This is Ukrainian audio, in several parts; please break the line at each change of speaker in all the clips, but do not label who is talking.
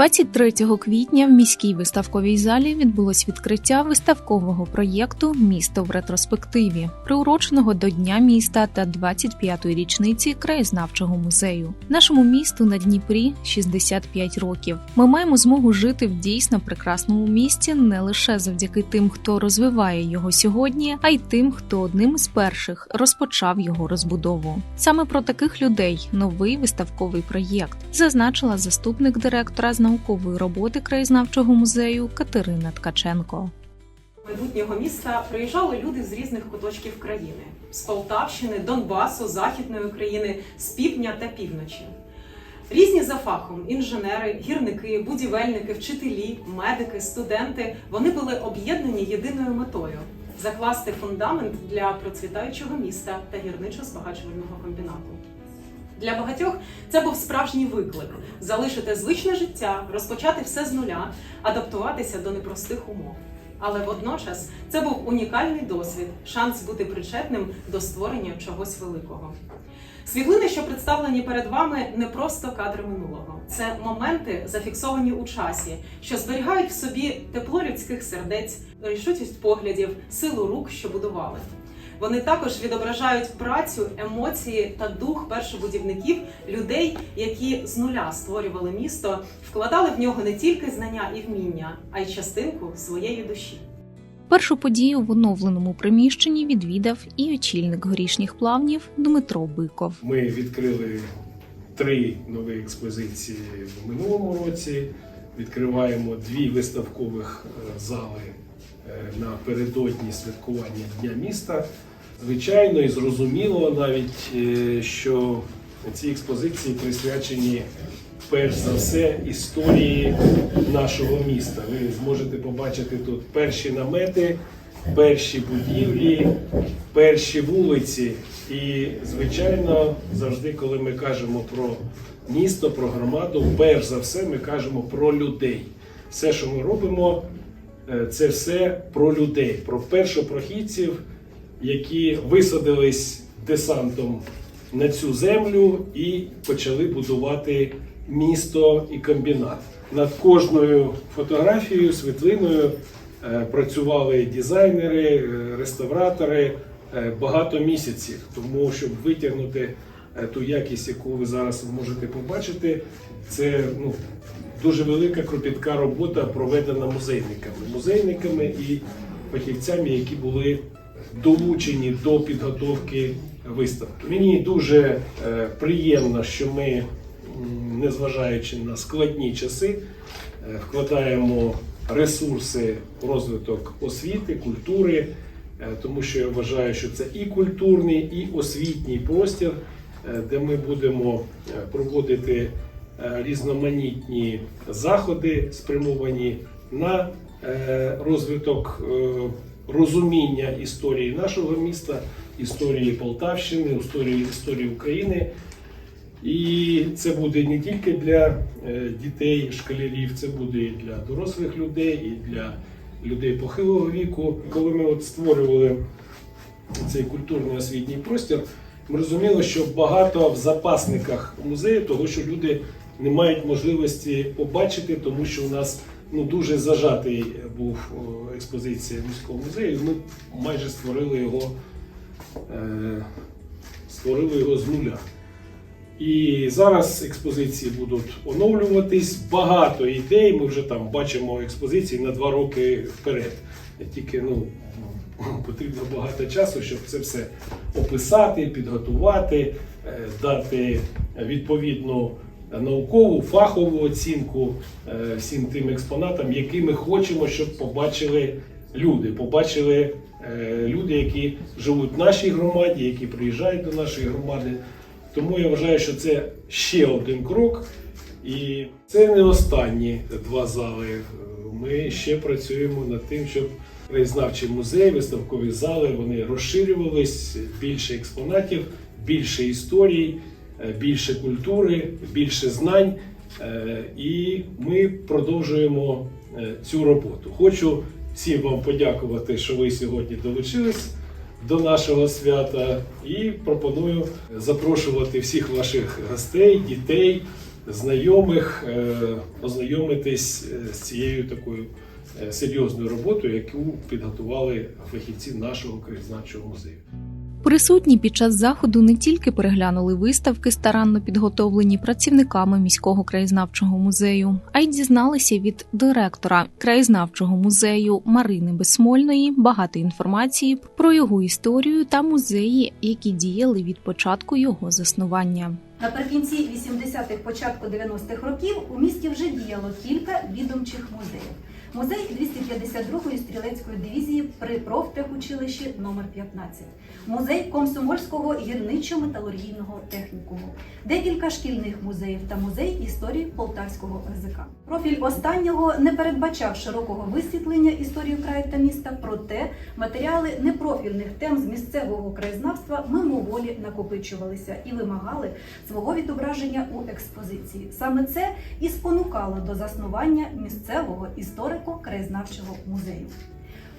23 квітня в міській виставковій залі відбулось відкриття виставкового проєкту Місто в ретроспективі, приуроченого до Дня міста та 25-ї річниці краєзнавчого музею. Нашому місту на Дніпрі 65 років. Ми маємо змогу жити в дійсно прекрасному місті не лише завдяки тим, хто розвиває його сьогодні, а й тим, хто одним із перших розпочав його розбудову. Саме про таких людей новий виставковий проєкт зазначила заступник директора з наукової роботи краєзнавчого музею Катерина Ткаченко.
майбутнього міста приїжджали люди з різних куточків країни: з Полтавщини, Донбасу, Західної України, з півдня та півночі. Різні за фахом інженери, гірники, будівельники, вчителі, медики, студенти вони були об'єднані єдиною метою закласти фундамент для процвітаючого міста та гірничо-збагачувального комбінату. Для багатьох це був справжній виклик залишити звичне життя, розпочати все з нуля, адаптуватися до непростих умов. Але водночас це був унікальний досвід, шанс бути причетним до створення чогось великого. Світлини, що представлені перед вами, не просто кадри минулого, це моменти, зафіксовані у часі, що зберігають в собі тепло людських сердець, рішучість поглядів, силу рук, що будували. Вони також відображають працю, емоції та дух першобудівників, людей, які з нуля створювали місто, вкладали в нього не тільки знання і вміння, а й частинку своєї душі.
Першу подію в оновленому приміщенні відвідав і очільник горішніх плавнів Дмитро Биков.
Ми відкрили три нові експозиції в минулому році. Відкриваємо дві виставкових е, зали е, напередодні святкування Дня міста. Звичайно і зрозуміло навіть, е, що ці експозиції присвячені перш за все історії нашого міста. Ви зможете побачити тут перші намети, перші будівлі, перші вулиці. І, звичайно, завжди, коли ми кажемо про місто, про громаду, перш за все ми кажемо про людей. Все, що ми робимо, е, це все про людей, про першопрохідців, які висадились десантом на цю землю і почали будувати місто і комбінат. Над кожною фотографією, світлиною е, працювали дизайнери, е, реставратори е, багато місяців. Тому щоб витягнути ту якість, яку ви зараз можете побачити, це ну, дуже велика кропітка робота проведена музейниками, музейниками і фахівцями, які були долучені до підготовки виставки. Мені дуже е, приємно, що ми, незважаючи на складні часи, е, вкладаємо ресурси в розвиток освіти, культури, е, тому що я вважаю, що це і культурний, і освітній простір, де ми будемо проводити різноманітні заходи, спрямовані на розвиток розуміння історії нашого міста, історії Полтавщини, історії, історії України. І це буде не тільки для е, дітей, школярів, це буде і для дорослих людей, і для людей похилого віку. Коли ми от створювали цей культурний освітній простір, ми розуміли, що багато в запасниках музею, того, що люди не мають можливості побачити, тому що у нас ну, дуже зажатий був експозиція міського музею. Ми майже створили його, е, створили його з нуля. І зараз експозиції будуть оновлюватись. Багато ідей. Ми вже там бачимо експозиції на два роки вперед. Тільки ну, потрібно багато часу, щоб це все описати, підготувати, е, дати відповідну наукову, фахову оцінку е, всім тим експонатам, які ми хочемо, щоб побачили люди. Побачили е, люди, які живуть в нашій громаді, які приїжджають до нашої громади. Тому я вважаю, що це ще один крок, і це не останні два зали. Ми ще працюємо над тим, щоб краєзнавчий музей, виставкові зали вони розширювались, більше експонатів, більше історій, е, більше культури, більше знань. Е, І ми продовжуємо е, цю роботу. Хочу всім вам подякувати, що ви сьогодні долучились до нашого свята і пропоную запрошувати всіх ваших гостей, дітей, знайомих е, ознайомитись е, з цією такою е, серйозною роботою, яку підготували фахівці нашого краєзнавчого музею.
Присутні під час заходу не тільки переглянули виставки, старанно підготовлені працівниками міського краєзнавчого музею, а й дізналися від директора краєзнавчого музею Марини Безсмольної багато інформації про його історію та музеї, які діяли від початку його заснування.
Наприкінці 80-х, початку 90-х років у місті вже діяло кілька відомчих музеїв. Музей 252-ї стрілецької дивізії при профтехучилищі номер 15 музей комсомольського гірничо-металургійного технікуму, декілька шкільних музеїв та музей історії полтавського РЗК. Профіль останнього не передбачав широкого висвітлення історії краю та міста, проте матеріали непрофільних тем з місцевого краєзнавства мимоволі накопичувалися і вимагали свого відображення у експозиції. Саме це і спонукало до заснування місцевого історико-краєзнавчого музею.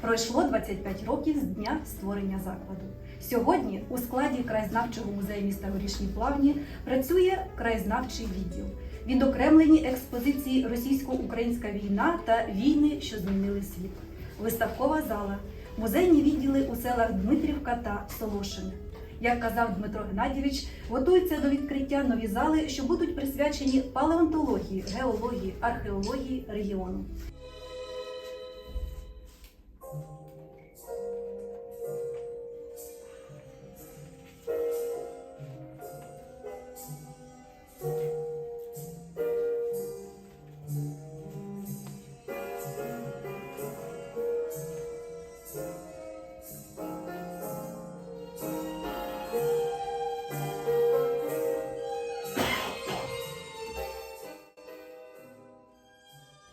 Пройшло 25 років з дня створення закладу. Сьогодні у складі краєзнавчого музею міста Горішні Плавні працює краєзнавчий відділ. Відокремлені експозиції Російсько-Українська війна та війни, що змінили світ, виставкова зала, музейні відділи у селах Дмитрівка та Солошин. Як казав Дмитро Геннадійович, готуються до відкриття нові зали, що будуть присвячені палеонтології, геології, археології регіону.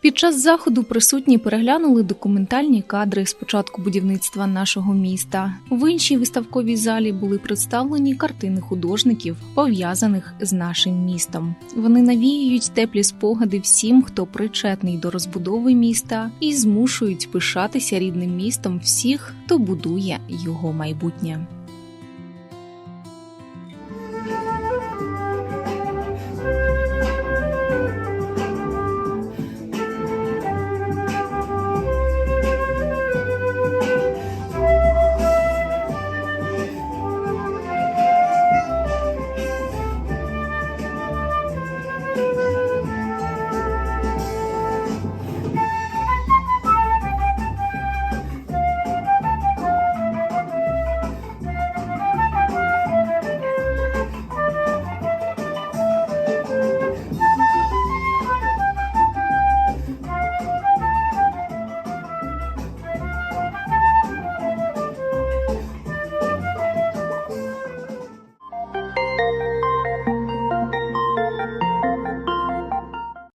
Під час заходу присутні переглянули документальні кадри з початку будівництва нашого міста. В іншій виставковій залі були представлені картини художників, пов'язаних з нашим містом. Вони навіюють теплі спогади всім, хто причетний до розбудови міста, і змушують пишатися рідним містом всіх, хто будує його майбутнє.